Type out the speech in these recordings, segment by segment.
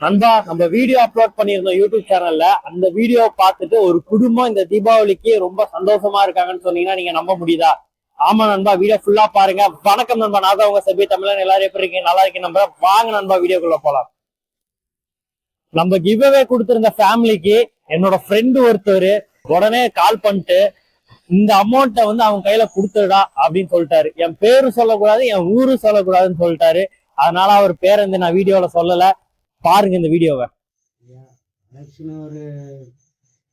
நண்பா நம்ம video upload பண்ணியிருந்தோம் யூடியூப் சேனல்ல அந்த வீடியோ பார்த்துட்டு ஒரு குடும்பம் இந்த தீபாவளிக்கு ரொம்ப சந்தோஷமா இருக்காங்கன்னு சொன்னீங்கன்னா நீங்க நம்ப முடியுதா? ஆமா நண்பா வீடியோ ஃபுல்லா பாருங்க. வணக்கம் நண்பா நான் தான் உங்க செபி தமிழன். எல்லாரும் எப்படி இருக்கீங்க? நல்லா இருக்கீங்க நம்ப வாங்க நண்பா வீடியோக்குள்ள போலாம். நம்ம கிவ்அவே கொடுத்திருந்த ஃபேமிலிக்கு என்னோட ஃப்ரெண்டு ஒருத்தர் உடனே கால் பண்ணிட்டு இந்த அமௌண்ட்டை வந்து அவங்க கையில கொடுத்துடா அப்படின்னு சொல்லிட்டாரு. என் பேரும் சொல்லக்கூடாது என் ஊரும் சொல்லக்கூடாதுன்னு சொல்லிட்டாரு. அதனால அவர் பேர் வந்து நான் வீடியோல சொல்லலை. பாருங்க இந்த வீடியோவை. எலெக்ஷன் ஒரு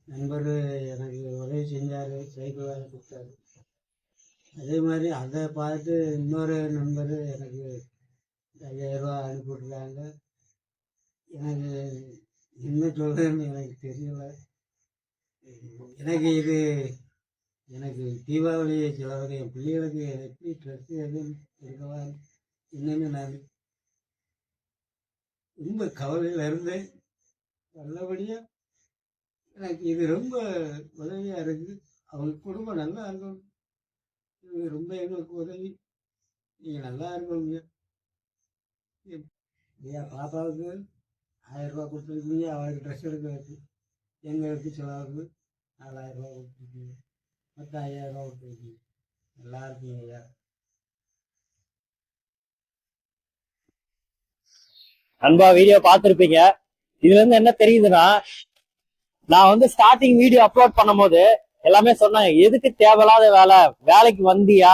நண்பர் எனக்கு உதவி செஞ்சார் சைக்கிள் வேலை கொடுத்தாரு. அதே மாதிரி அதை பார்த்து இன்னொரு நண்பர் எனக்கு ஐயாயிரரூவா அனுப்பி விட்ருக்காங்க எனக்கு என்ன சொல்கிறேன்னு எனக்கு தெரியல. எனக்கு இது எனக்கு தீபாவளி செலவு என் பிள்ளைகளுக்கு எப்படி ட்ரெஸ்ஸு எதுவும் எடுக்கவா என்னன்னு நான் ரொம்ப கவலையில் இருந்தேன். நல்லபடியாக எனக்கு இது ரொம்ப உதவியாக இருக்குது அவங்க குடும்பம் நல்லா இருக்கும் இது ரொம்ப எங்களுக்கு உதவி. நீங்கள் நல்லா இருக்கணுங்க. என் பாப்பாவுக்கு ஆயிரம் கொடுத்துருக்கீங்க. அவளுக்கு ட்ரெஸ் எடுக்க எங்களுக்கு செலவுக்கு நாலாயிரம் ரூபா கொடுத்துருக்கீங்க. மொத்தம் ஐயாயிரம் ரூபா கொடுத்துருக்கீங்க. நல்லா இருக்கீங்க ஐயா. அன்பா வீடியோ பார்த்துருப்பீங்க. இதுல இருந்து என்ன தெரியுதுன்னா நான் வந்து ஸ்டார்டிங் வீடியோ அப்லோட் பண்ணும்போது எல்லாமே சொன்னாங்க எதுக்கு தேவையில்லாத வேலை? வேலைக்கு வந்தியா?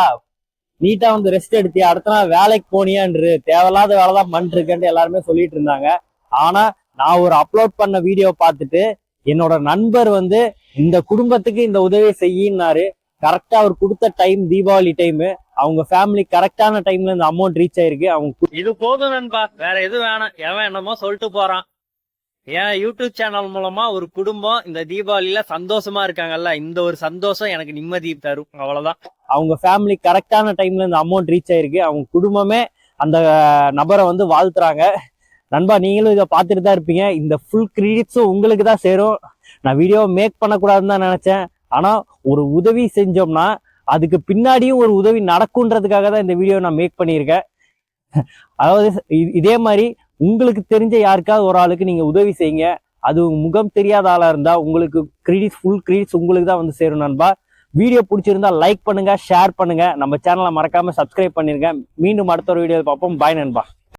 நீட்டா வந்து ரெஸ்ட் எடுத்தியா? அடுத்த நாள் வேலைக்கு போனியான்று. தேவையில்லாத வேலை தான் பண்ணிருக்கேன்ட்டு எல்லாருமே சொல்லிட்டு இருந்தாங்க. ஆனா நான் ஒரு அப்லோட் பண்ண வீடியோ பார்த்துட்டு என்னோட நண்பர் வந்து இந்த குடும்பத்துக்கு இந்த உதவியை செய்யினாரு கரெக்டா அவர் கொடுத்த டைம் தீபாவளி டைம் அவங்க ஃபேமிலி கரெக்டான டைம்ல இந்த அமௌண்ட் ரீச் ஆயிருக்கு. அவங்க இது போதும் நண்பா. வேற எதுவும் வேணாம். எவன் என்னமோ சொல்லிட்டு போறான். என் யூடியூப் சேனல் மூலமா ஒரு குடும்பம் இந்த தீபாவளியில சந்தோஷமா இருக்காங்கல்ல. இந்த ஒரு சந்தோஷம் எனக்கு நிம்மதி தரும். அவ்வளவுதான். அவங்க ஃபேமிலி கரெக்டான டைம்ல இந்த அமௌண்ட் ரீச் ஆயிருக்கு. அவங்க குடும்பமே அந்த நபரை வந்து வாழ்த்துறாங்க. நண்பா நீங்களும் இதை பார்த்துட்டு தான் இருப்பீங்க. இந்த ஃபுல் கிரெடிட்ஸும் உங்களுக்கு தான் சேரும். நான் வீடியோ மேக் பண்ணக்கூடாதுன்னு தான் நினைச்சேன். ஆனா ஒரு உதவி செஞ்சோம்னா அதுக்கு பின்னாடியும் ஒரு உதவி நடக்குன்றதுக்காக தான் இந்த வீடியோ நான் மேக் பண்ணியிருக்கேன். அதாவது இதே மாதிரி உங்களுக்கு தெரிஞ்ச யாருக்காவது ஒரு ஆளுக்கு நீங்கள் உதவி செய்யுங்க. அது முகம் தெரியாத ஆளாக இருந்தால் உங்களுக்கு கிரெடிட்ஸ் ஃபுல் கிரெடிட்ஸ் உங்களுக்கு தான் வந்து சேரும் நண்பா. வீடியோ பிடிச்சிருந்தா லைக் பண்ணுங்கள் ஷேர் பண்ணுங்கள் நம்ம சேனலை மறக்காமல் சப்ஸ்கிரைப் பண்ணிருங்க. மீண்டும் அடுத்த ஒரு வீடியோ பார்ப்போம். பாய் நண்பா.